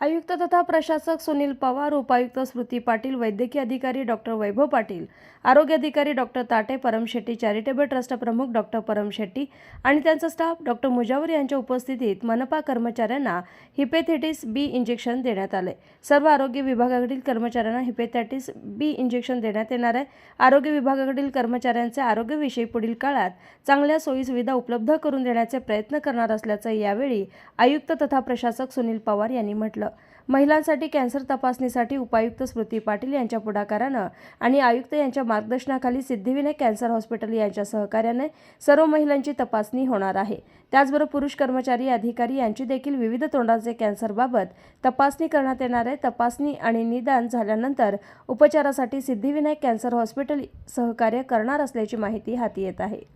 आयुक्त तथा प्रशासक सुनील पवार उपायुक्त स्मृती पाटील वैद्यकीय अधिकारी डॉक्टर वैभव पाटील आरोग्य अधिकारी doctor Tate Param Shetty charitable trust प्रमुख डॉक्टर परम शेट्टी आणि त्यांचा स्टाफ डॉक्टर मुजावर यांच्या उपस्थितीत मनपा कर्मचाऱ्यांना हिपेथेटिस बी इंजेक्शन देण्यात आले. सर्व आरोग्य विभागाकडील कर्मचाऱ्यांना हिपेथॅटिस बी इंजेक्शन देण्यात येणार आहे. आरोग्य विभागाकडील कर्मचाऱ्यांचे आरोग्यविषयी पुढील काळात चांगल्या सोयीसुविधा उपलब्ध करून देण्याचे प्रयत्न करणार असल्याचं यावेळी आयुक्त तथा प्रशासक सुनील पवार यांनी म्हटलं. महिलांसाठी कॅन्सर तपासणीसाठी उपायुक्त स्मृती पाटील यांच्या पुढाकारानं आणि आयुक्त यांच्या मार्गदर्शनाखाली सिद्धिविनायक कॅन्सर हॉस्पिटल यांच्या सहकार्याने सर्व महिलांची तपासणी होणार आहे. त्याचबरोबर पुरुष कर्मचारी अधिकारी यांची देखील विविध तोंडाचे कॅन्सरबाबत तपासणी करण्यात येणार आहे. तपासणी आणि निदान झाल्यानंतर उपचारासाठी सिद्धिविनायक कॅन्सर हॉस्पिटल सहकार्य करणार असल्याची माहिती हाती येत आहे.